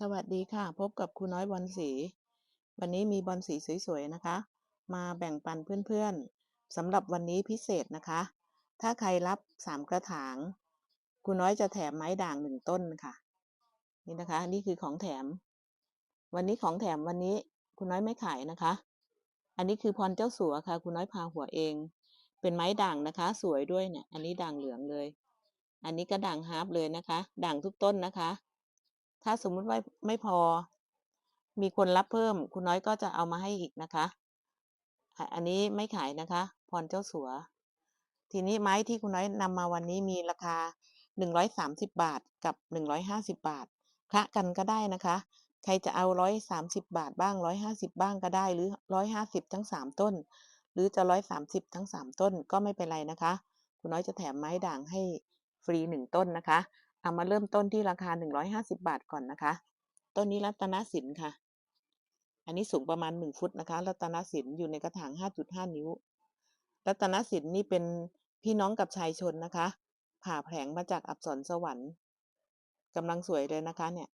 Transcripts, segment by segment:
สวัสดีค่ะ พบกับครูน้อยบอลสี วันนี้มีบอลสีสวยๆนะคะ มาแบ่งปันเพื่อนๆสำหรับวันนี้พิเศษนะคะ ถ้าใครรับสามกระถางครูน้อยจะแถมไม้ด่างหนึ่งต้นค่ะ นี่นะคะ นี่คือของแถม วันนี้ของแถมวันนี้ครูน้อยไม่ขายนะคะ อันนี้คือพรเจ้าสัวค่ะครูน้อยพาหัวเอง เป็นไม้ด่างนะคะ สวยด้วยเนี่ย อันนี้ด่างเหลืองเลย อันนี้ก็ด่างฮาร์ปเลยนะคะ ด่างทุกต้นนะคะ ถ้าสมมุติว่าไม่พอ มีคนรับเพิ่ม คุณน้อยก็จะเอามาให้อีกนะคะ อันนี้ไม่ขายนะคะ พรเจ้าสัว ทีนี้ไม้ที่คุณน้อยนำมาวันนี้มีราคา 130 บาทกับ 150 บาทคละกันก็ได้นะคะ ใครจะเอา 130 บาทบ้าง 150 บ้างก็ได้ หรือ 150 ทั้ง 3 ต้น หรือจะ 130 ทั้ง 3 ต้นก็ไม่เป็นไรนะคะ คุณน้อยจะแถมไม้ด่างให้ฟรี 1 ต้นนะคะ เอามาเริ่มต้นที่ราคา 150 บาทก่อนนะคะ ต้นนี้รัตนสินค่ะ อันนี้สูงประมาณ 1 ฟุตนะคะ รัตนสินอยู่ในกระถาง 5.5 นิ้ว รัตนสินนี่เป็นพี่น้องกับชายชนนะคะ ผ่าแผงมาจากอับสรสวรรค์กำลังสวยเลยนะคะเนี่ย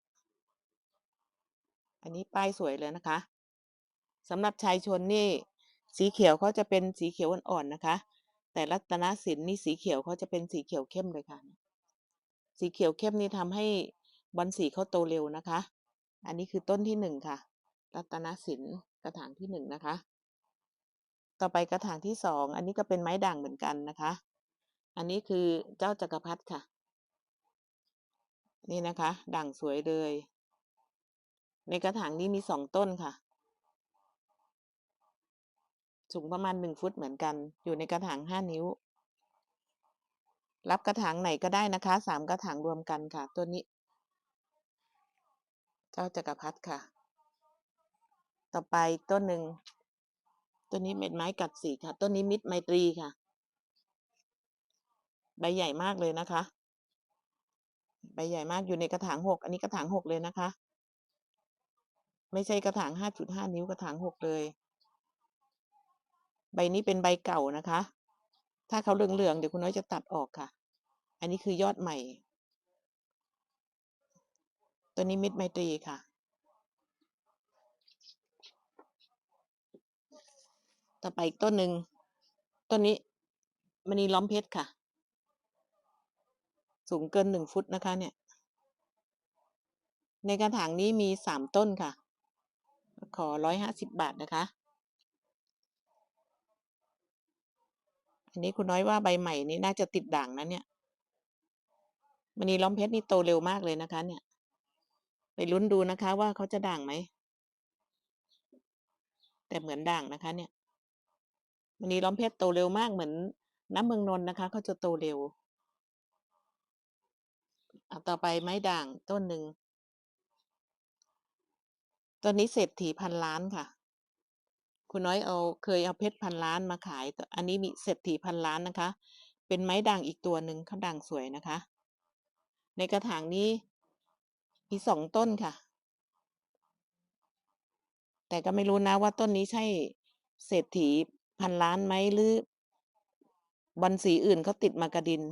อันนี้ป้ายสวยเลยนะคะสำหรับชายชนนี่ สีเขียวเขาจะเป็นสีเขียวอ่อนๆนะคะ แต่รัตนสินนี่สีเขียวเขาจะเป็นสีเขียวเข้มเลยค่ะ สีเขียวเข้มนี่ทำให้บอลสีเขาโตเร็วนะคะ อันนี้คือต้นที่หนึ่งค่ะ รัตนสินกระถางที่หนึ่งนะคะ ต่อไปกระถางที่สอง อันนี้ก็เป็นไม้ด่างเหมือนกันนะคะ อันนี้คือเจ้าจักรพรรดิค่ะ นี่นะคะ ด่างสวยเลย ในกระถางนี้มีสองต้นค่ะ สูงประมาณหนึ่งฟุตเหมือนกัน อยู่ในกระถางห้านิ้ว รับกระถางไหนก็ได้นะคะสามกระถางรวมกันค่ะ ตัวนี้ เจ้าจักรพรรดิค่ะ ต่อไปต้นหนึ่งต้นนี้เม็ดไม้กัดสีค่ะ ต้นนี้มิตรไมตรีค่ะ ใบใหญ่มากเลยนะคะ ใบใหญ่มากอยู่ในกระถางหกอันนี้กระถางหกเลยนะคะ ไม่ใช่กระถางห้าจุดห้านิ้วกระถางหกเลย ใบนี้เป็นใบเก่านะคะ ถ้าเขาเหลืองๆเดี๋ยวคุณน้อยจะตัดออกค่ะ อันนี้คือยอดใหม่ ตัวนี้มิตรไมตรีค่ะ ต่อไปอีกต้นหนึ่งต้นนี้มณีล้อมเพชรค่ะ สูงเกินหนึ่งฟุตนะคะเนี่ย ในกระถางนี้มีสามต้นค่ะ ขอร้อยห้าสิบบาทนะคะอันนี้คุณน้อยว่าใบใหม่นี้น่าจะติดด่างนะเนี่ย มณีล้อมเพชรนี่โตเร็วมากเลยนะคะ เนี่ย ไปลุ้นดูนะคะว่าเขาจะด่างไหม แต่เหมือนด่างนะคะ เนี่ยมณีล้อมเพชรโตเร็วมากเหมือนน้ำเมืองนนท์นะคะเขาจะโตเร็วเอาต่อไปไม้ด่างต้นหนึ่งต้นนี้เศรษฐีพันล้านค่ะ คุณน้อยเอาเคยเอาเพชรพันล้านมาขาย อันนี้มีเศรษฐีพันล้านนะคะ เป็นไม้ด่างอีกตัวหนึ่งเขาด่างสวยนะคะ ในกระถางนี้มีสองต้นค่ะ แต่ก็ไม่รู้นะว่าต้นนี้ใช่เศรษฐีพันล้านไหมหรือบอลสีอื่นเขาติดมากระดิน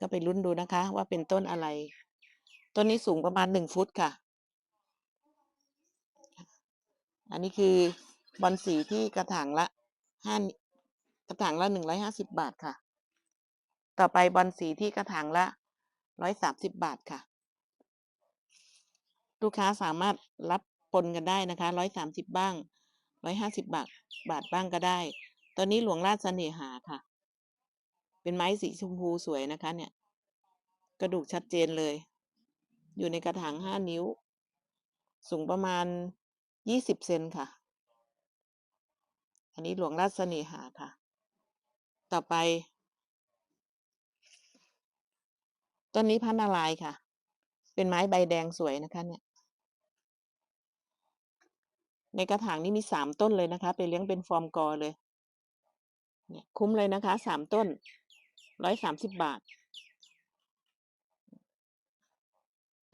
ก็ไปลุ้นดูนะคะ ว่าเป็นต้นอะไร ต้นนี้สูงประมาณหนึ่งฟุตค่ะ อันนี้คือบอลสีที่กระถางละห้ากระถางละหนึ่งร้อยห้าสิบบาทค่ะ ต่อไปบอลสีที่กระถางละ ร้อยสามสิบบาทค่ะ ลูกค้าสามารถรับปนกันได้นะคะร้อยสามสิบบ้างร้อยห้าสิบบาทบาทบ้างก็ได้ ตอนนี้หลวงราชเสน่หาค่ะ เป็นไม้สีชมพูสวยนะคะ เนี่ย กระดูกชัดเจนเลย อยู่ในกระถางห้านิ้ว สูงประมาณยี่สิบเซนค่ะ อันนี้หลวงราชเสน่หาค่ะ ต่อไป ต้นนี้พันนารายค่ะ เป็นไม้ใบแดงสวยนะคะ เนี่ย ในกระถางนี้มีสามต้นเลยนะคะ ไปเลี้ยงเป็นฟอร์มกอเลย เนี่ยคุ้มเลยนะคะสามต้นร้อยสามสิบบาท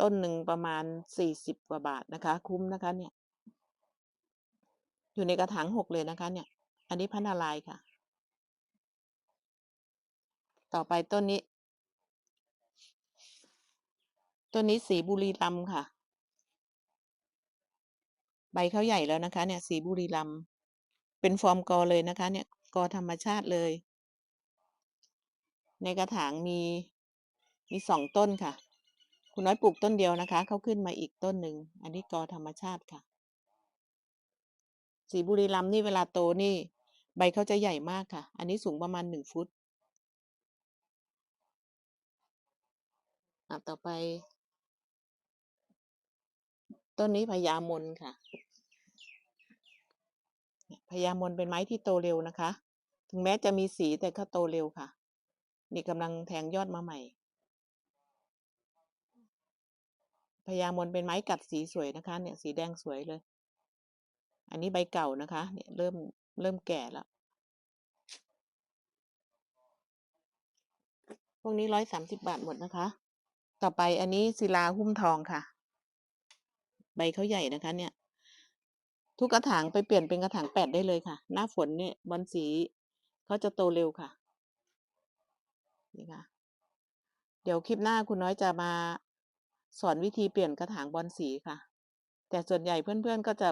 ต้นหนึ่งประมาณสี่สิบกว่าบาทนะคะ คุ้มนะคะ เนี่ย อยู่ในกระถางหกเลยนะคะ เนี่ย อันนี้พันนารายค่ะ ต่อไปต้นนี้ ต้นนี้สีบุรีรัมค่ะ ใบเขาใหญ่แล้วนะคะ เนี่ย สีบุรีรัมเป็นฟอร์มกอเลยนะคะ เนี่ยกอธรรมชาติเลย ในกระถางมีมีสองต้นค่ะ คุณน้อยปลูกต้นเดียวนะคะเขาขึ้นมาอีกต้นหนึ่งอันนี้กอธรรมชาติค่ะ สีบุรีรัมนี่เวลาโตนี่ ใบเขาจะใหญ่มากค่ะ อันนี้สูงประมาณหนึ่งฟุตอะต่อไป ต้นนี้พญามนค่ะพญามนเป็นไม้ที่โตเร็วนะคะ ถึงแม้จะมีสีแต่ก็โตเร็วค่ะ นี่กำลังแทงยอดมาใหม่พญามนเป็นไม้กัดสีสวยนะคะ เนี่ยสีแดงสวยเลย อันนี้ใบเก่านะคะ เนี่ยเริ่มเริ่มแก่แล้ว พวกนี้ร้อยสามสิบบาทหมดนะคะ ต่อไปอันนี้ศิลาหุ้มทองค่ะ ใบเขาใหญ่นะคะ เนี่ย ทุกกระถางไปเปลี่ยนเป็นกระถางแปดได้เลยค่ะ หน้าฝนเนี่ยบอลสีเขาจะโตเร็วค่ะนี่ค่ะ เดี๋ยวคลิปหน้าคุณน้อยจะมาสอนวิธีเปลี่ยนกระถางบอลสีค่ะ แต่ส่วนใหญ่เพื่อนๆก็จะ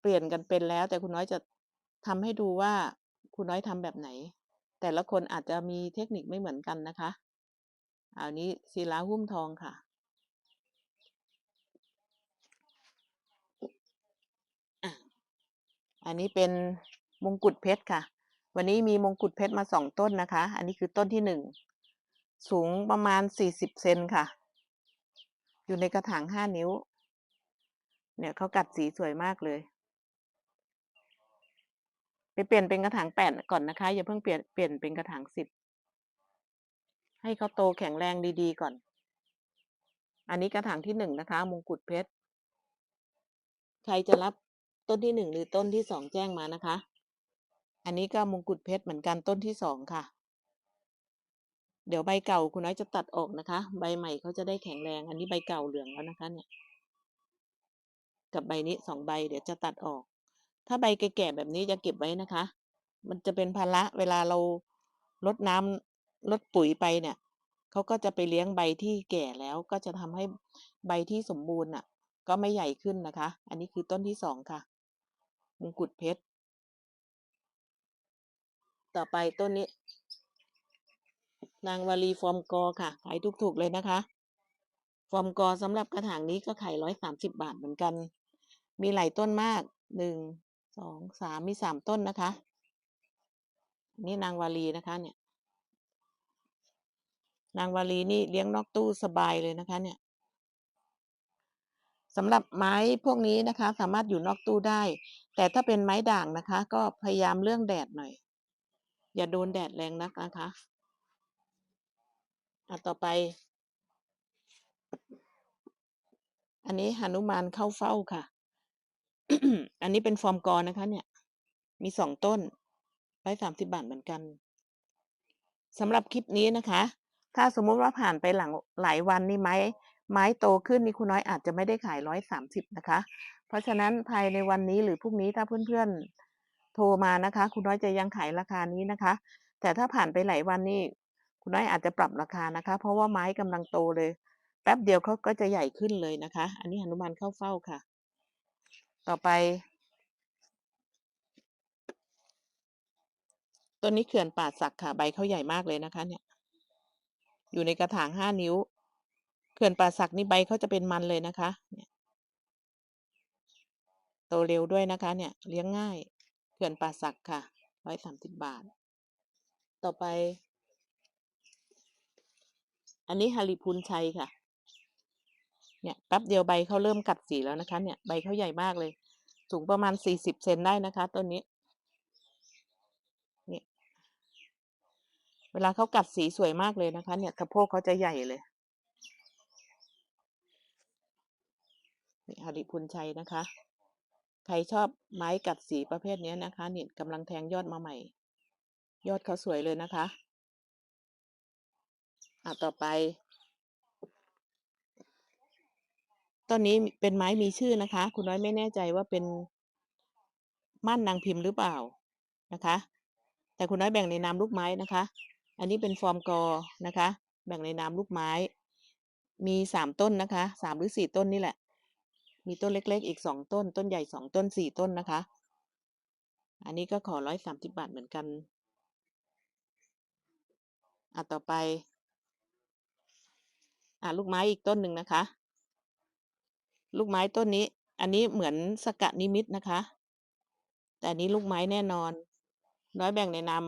เปลี่ยนกันเป็นแล้ว แต่คุณน้อยจะทำให้ดูว่าคุณน้อยทำแบบไหน แต่ละคนอาจจะมีเทคนิคไม่เหมือนกันนะคะอันนี้ศิลาหุ้มทองค่ะ อันนี้เป็นมงกุฎเพชรค่ะ วันนี้มีมงกุฎเพชรมาสองต้นนะคะ อันนี้คือต้นที่หนึ่งสูงประมาณสี่สิบเซนค่ะ อยู่ในกระถางห้านิ้ว เนี่ยเขากัดสีสวยมากเลย ไปเปลี่ยนเป็นกระถางแปดก่อนนะคะ อย่าเพิ่งเปลี่ยนเปลี่ยนเป็นกระถางสิบให้เขาโตแข็งแรงดีๆก่อน อันนี้กระถางที่หนึ่งนะคะ มงกุฎเพชร ใครจะรับ ต้นที่หนึ่งหรือต้นที่สองแจ้งมานะคะ อันนี้ก็มงกุฎเพชรเหมือนกันต้นที่สองค่ะ เดี๋ยวใบเก่าคุณน้อยจะตัดออกนะคะ ใบใหม่เขาจะได้แข็งแรง อันนี้ใบเก่าเหลืองแล้วนะคะเนี่ย กับใบนี้สองใบเดี๋ยวจะตัดออก ถ้าใบแก่ๆแบบนี้จะเก็บไว้นะคะ มันจะเป็นภาระเวลาเราลดน้ำลดปุ๋ยไปเนี่ยเขาก็จะไปเลี้ยงใบที่แก่แล้วก็จะทำให้ใบที่สมบูรณ์อะ ก็ไม่ใหญ่ขึ้นนะคะ อันนี้คือต้นที่สองค่ะ มงกุฎเพชร ต่อไปต้นนี้ นางวาลีฟอร์มกอค่ะ ขายถูกๆเลยนะคะ ฟอร์มกอสำหรับกระถางนี้ก็ขายร้อยสามสิบบาทเหมือนกัน มีหลายต้นมากหนึ่งสองสามมีสามต้นนะคะ นี่นางวาลีนะคะเนี่ย นางวาลีนี่เลี้ยงนอกตู้สบายเลยนะคะ เนี่ยสำหรับไม้พวกนี้นะคะ สามารถอยู่นอกตู้ได้ แต่ถ้าเป็นไม้ด่างนะคะ ก็พยายามเรื่องแดดหน่อย อย่าโดนแดดแรงนักนะคะอะต่อไป อันนี้หนุมานเข้าเฝ้าค่ะ อันนี้เป็นฟอร์มกอนะคะ เนี่ย มีสองต้นร้อยสามสิบบาทเหมือนกันสำหรับคลิปนี้นะคะ ถ้าสมมติว่าผ่านไปหลังหลายวันนี่ไม้ ไม้โตขึ้นนี่คุณน้อยอาจจะไม่ได้ขายร้อยสามสิบนะคะ เพราะฉะนั้นภายในวันนี้หรือพรุ่งนี้ถ้าเพื่อนๆโทรมานะคะคุณน้อยจะยังขายราคานี้นะคะ แต่ถ้าผ่านไปหลายวันนี่คุณน้อยอาจจะปรับราคานะคะ เพราะว่าไม้กำลังโตเลย แป๊บเดียวเขาก็จะใหญ่ขึ้นเลยนะคะ อันนี้หนุมานเข้าเฝ้าค่ะ ต่อไปต้นนี้เขื่อนป่าสักค่ะใบเขาใหญ่มากเลยนะคะ เนี่ย อยู่ในกระถางห้านิ้ว เขื่อนป่าสักนี่ใบเขาจะเป็นมันเลยนะคะเนี่ยโตเร็วด้วยนะคะ เนี่ยเลี้ยงง่าย เขื่อนป่าสักค่ะร้อยสามสิบบาท ต่อไป อันนี้ฮาริพุนชัยค่ะ เนี่ยแป๊บเดียวใบเขาเริ่มกัดสีแล้วนะคะ เนี่ยใบเขาใหญ่มากเลย สูงประมาณสี่สิบเซนได้นะคะต้นนี้เนี่ยเวลาเขากัดสีสวยมากเลยนะคะ เนี่ยสะโพกเขาจะใหญ่เลย นี่ฮาริพุนชัยนะคะ ใครชอบไม้กัดสีประเภทนี้นะคะเนี่ยกำลังแทงยอดมาใหม่ ยอดเขาสวยเลยนะคะอะต่อไปต้นนี้เป็นไม้มีชื่อนะคะ คุณน้อยไม่แน่ใจว่าเป็นม่านนางพิมพ์หรือเปล่านะคะ แต่คุณน้อยแบ่งในนามลูกไม้นะคะ อันนี้เป็นฟอร์มกอนะคะ แบ่งในนามลูกไม้ มีสามต้นนะคะสามหรือสี่ต้นนี่แหละ มีต้นเล็กๆ อีกสองต้น ต้นใหญ่สองต้นสี่ต้นนะคะ อันนี้ก็ขอร้อยสามสิบบาทเหมือนกัน อะต่อไป อะลูกไม้อีกต้นหนึ่งนะคะ ลูกไม้ต้นนี้ อันนี้เหมือนสกะนิมิตนะคะ แต่นนี้ลูกไม้แน่นอนน้อยแบ่งในนาม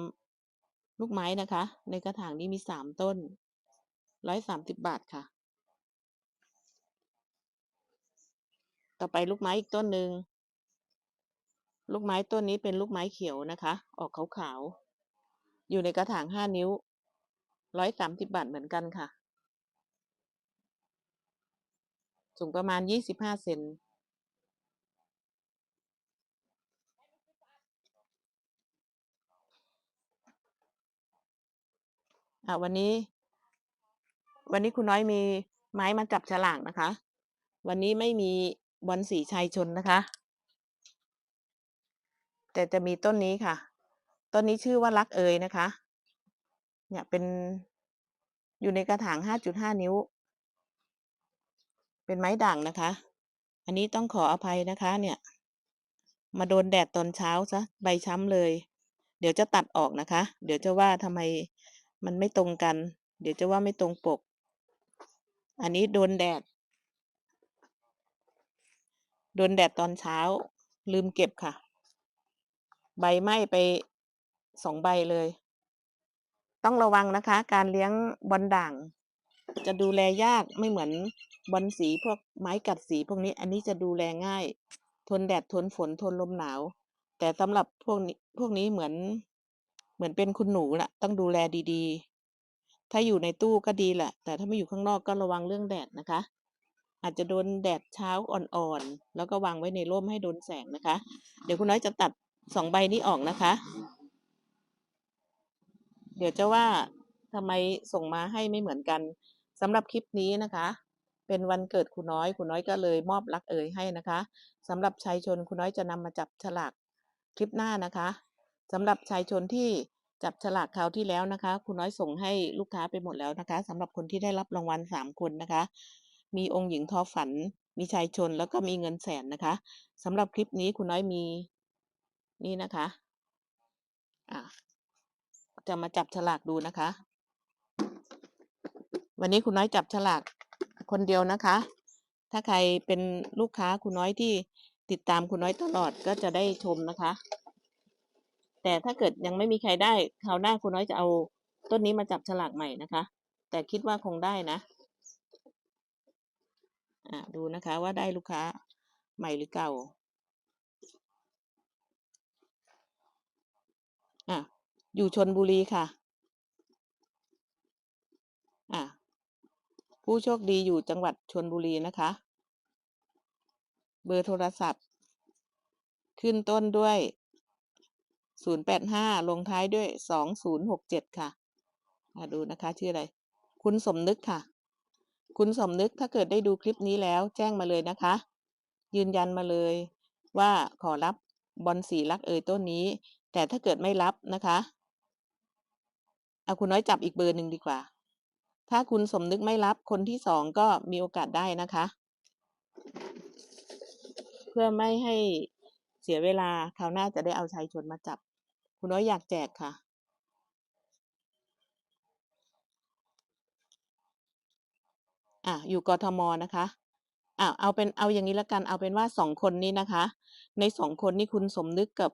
ลูกไม้นะคะ ในกระถางนี้มีสามต้นร้อยสามสิบบาทค่ะ ต่อไปลูกไม้อีกต้นหนึ่ง ลูกไม้ต้นนี้เป็นลูกไม้เขียวนะคะ ออกขาวๆ อยู่ในกระถางห้านิ้ว ร้อยสามสิบบาทเหมือนกันค่ะ สูงประมาณยี่สิบห้าเซนอะวันนี้ วันนี้คุณน้อยมีไม้มาจับฉลากนะคะ วันนี้ไม่มี บอลสีชัยชนนะคะ แต่จะมีต้นนี้ค่ะ ต้นนี้ชื่อว่ารักเอยนะคะ เนี่ยเป็นอยู่ในกระถางห้าจุดห้านิ้ว เป็นไม้ด่างนะคะ อันนี้ต้องขออภัยนะคะ เนี่ย มาโดนแดดตอนเช้าซะใบช้ำเลย เดี๋ยวจะตัดออกนะคะ เดี๋ยวจะว่าทำไมมันไม่ตรงกัน เดี๋ยวจะว่าไม่ตรงปก อันนี้โดนแดด โดนแดดตอนเช้า ลืมเก็บค่ะ ใบไหม้ไปสองใบเลย ต้องระวังนะคะ การเลี้ยงบอลด่าง จะดูแลยากไม่เหมือนบอลสีพวกไม้กัดสีพวกนี้ อันนี้จะดูแลง่าย ทนแดดทนฝนทนลมหนาว แต่สำหรับพวกนี้พวกนี้เหมือน เหมือนเป็นคุณหนูละต้องดูแลดีๆ ถ้าอยู่ในตู้ก็ดีแหละ แต่ถ้าไม่อยู่ข้างนอกก็ระวังเรื่องแดดนะคะ อาจจะโดนแดดเช้าอ่อนๆ แล้วก็วางไว้ในร่มให้โดนแสงนะคะ เดี๋ยวคุณน้อยจะตัดสองใบนี้ออกนะคะ เดี๋ยวจะว่าทำไมส่งมาให้ไม่เหมือนกันสำหรับคลิปนี้นะคะ เป็นวันเกิดคุณน้อยคุณน้อยก็เลยมอบรักเอ่ยให้นะคะสำหรับชายชนคุณน้อยจะนำมาจับฉลากคลิปหน้านะคะสำหรับชายชนที่จับฉลากคราวที่แล้วนะคะ คุณน้อยส่งให้ลูกค้าไปหมดแล้วนะคะสำหรับคนที่ได้รับรางวัลสามคนนะคะ มีองค์หญิงทอฝัน มีชายชนแล้วก็มีเงินแสนนะคะสำหรับคลิปนี้คุณน้อยมีนี่นะคะะจะมาจับฉลากดูนะคะ วันนี้คุณน้อยจับฉลากคนเดียวนะคะ ถ้าใครเป็นลูกค้าคุณน้อยที่ติดตามคุณน้อยตลอดก็จะได้ชมนะคะ แต่ถ้าเกิดยังไม่มีใครได้คราวหน้าคุณน้อยจะเอาต้นนี้มาจับฉลากใหม่นะคะ แต่คิดว่าคงได้นะ ดูนะคะว่าได้ลูกค้าใหม่หรือเก่าอะอยู่ชนบุรีค่ะอะผู้โชคดีอยู่จังหวัดชนบุรีนะคะ เบอร์โทรศัพท์ ขึ้นต้นด้วย 085 ลงท้ายด้วย 2067 ค่ะมาดูนะคะ ชื่ออะไร คุณสมนึกค่ะ คุณสมนึกถ้าเกิดได้ดูคลิปนี้แล้วแจ้งมาเลยนะคะ ยืนยันมาเลย ว่าขอรับบอลสีรักเอ่ยต้นนี้ แต่ถ้าเกิดไม่รับนะคะเอาคุณน้อยจับอีกเบอร์หนึ่งดีกว่า ถ้าคุณสมนึกไม่รับคนที่สองก็มีโอกาสได้นะคะ เพื่อไม่ให้เสียเวลาคราวหน้าจะได้เอาชายชนมาจับ คุณน้อยอยากแจกค่ะ อะอยู่กทมนะคะอะเอาเป็นเอาอย่างนี้ละกันเอาเป็นว่าสองคนนี้นะคะ ในสองคนนี้คุณสมนึกกับ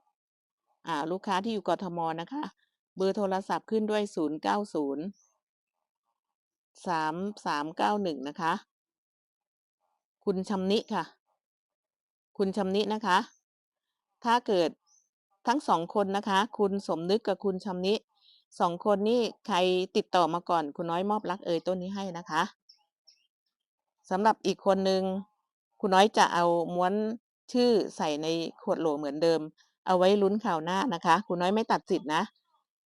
อ่าลูกค้าที่อยู่กทมนะคะ เบอร์โทรศัพท์ขึ้นด้วยศูนย์เก้าศูนย์สามสามเก้าหนึ่งนะคะ คุณชำนิค่ะ คุณชำนินะคะ ถ้าเกิดทั้งสองคนนะคะ คุณสมนึกกับคุณชำนิสองคนนี่ใครติดต่อมาก่อน คุณน้อยมอบรักเอ่ยต้นนี้ให้นะคะ สำหรับอีกคนนึงคุณน้อยจะเอาม้วนชื่อใส่ในขวดโหลเหมือนเดิม เอาไว้ลุ้นข่าวหน้านะคะคุณน้อยไม่ตัดสิทธินะ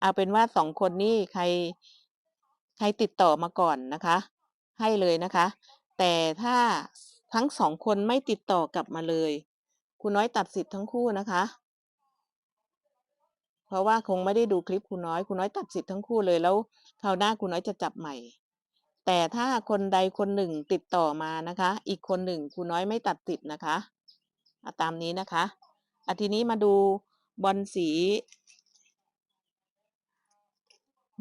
เอาเป็นว่าสองคนนี้ใคร ใครติดต่อมาก่อนนะคะ ให้เลยนะคะ แต่ถ้าทั้งสองคนไม่ติดต่อกลับมาเลย คุณน้อยตัดสิทธิ์ทั้งคู่นะคะ เพราะว่าคงไม่ได้ดูคลิปคุณน้อย คุณน้อยตัดสิทธิ์ทั้งคู่เลยแล้วคราวหน้าคุณน้อยจะจับใหม่ แต่ถ้าคนใดคนหนึ่งติดต่อมานะคะ อีกคนหนึ่งครูน้อยไม่ตัดสิทธิ์นะคะอาตามนี้นะคะอาทีนี้มาดูบอลสี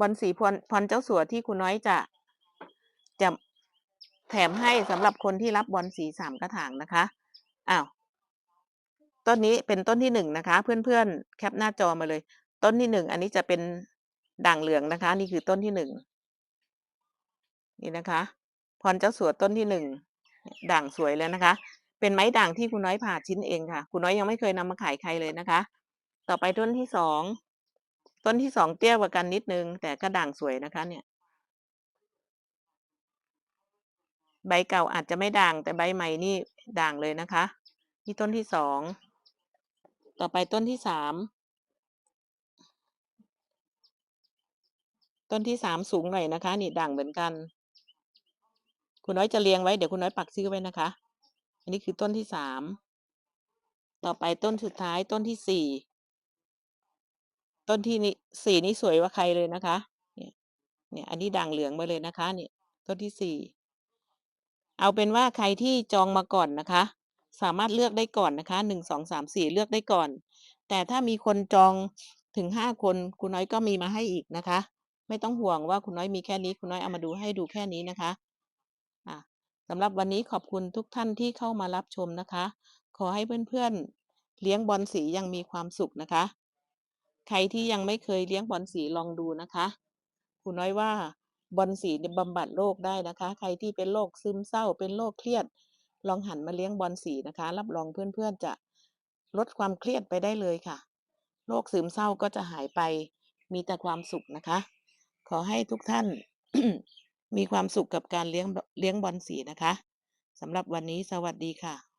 บอลสีพรพรเจ้าสัวที่ครูน้อยจะจะแถมให้สำหรับคนที่รับบอลสีสามกระถางนะคะอ้าวต้นนี้เป็นต้นที่หนึ่งนะคะ เพื่อนๆแคปหน้าจอมาเลย ต้นที่หนึ่งอันนี้จะเป็นด่างเหลืองนะคะ นี่คือต้นที่หนึ่ง นี่นะคะพรเจ้าสัวต้นที่หนึ่งด่างสวยแล้วนะคะ เป็นไม้ด่างที่คุณน้อยผ่าชิ้นเองค่ะ คุณน้อยยังไม่เคยนำมาขายใครเลยนะคะ ต่อไปต้นที่สองต้นที่สองเตี้ยกว่ากันนิดนึง แต่ก็ด่างสวยนะคะ เนี่ย ใบเก่าอาจจะไม่ด่างแต่ใบใหม่นี่ด่างเลยนะคะนี่ต้นที่สองต่อไปต้นที่สามต้นที่สามสูงหน่อยนะคะ นี่ด่างเหมือนกัน คุณน้อยจะเรียงไว้เดี๋ยวคุณน้อยปักชื่อไว้นะคะ อันนี้คือต้นที่สาม ต่อไปต้นสุดท้ายต้นที่สี่ ต้นที่นี่สี่นี่สวยกว่าใครเลยนะคะ เนี่ย เนี่ยอันนี้ด่างเหลืองมาเลยนะคะ เนี่ย ต้นที่สี่ เอาเป็นว่าใครที่จองมาก่อนนะคะ สามารถเลือกได้ก่อนนะคะหนึ่งสองสามสี่เลือกได้ก่อน แต่ถ้ามีคนจองถึงห้าคนคุณน้อยก็มีมาให้อีกนะคะ ไม่ต้องห่วงว่าคุณน้อยมีแค่นี้ คุณน้อยเอามาดูให้ดูแค่นี้นะคะอะ สำหรับวันนี้ขอบคุณทุกท่านที่เข้ามารับชมนะคะ ขอให้เพื่อนๆเลี้ยงบอลสียังมีความสุขนะคะ ใครที่ยังไม่เคยเลี้ยงบอลสีลองดูนะคะคุณน้อยว่าบอลสีบำบัดโรคได้นะคะ ใครที่เป็นโรคซึมเศร้า เป็นโรคเครียด ลองหันมาเลี้ยงบอลสีนะคะ รับรองเพื่อนๆจะลดความเครียดไปได้เลยค่ะ โรคซึมเศร้าก็จะหายไป มีแต่ความสุขนะคะ ขอให้ทุกท่าน มีความสุขกับการเลี้ยงเลี้ยงบอลสีนะคะสำหรับวันนี้สวัสดีค่ะ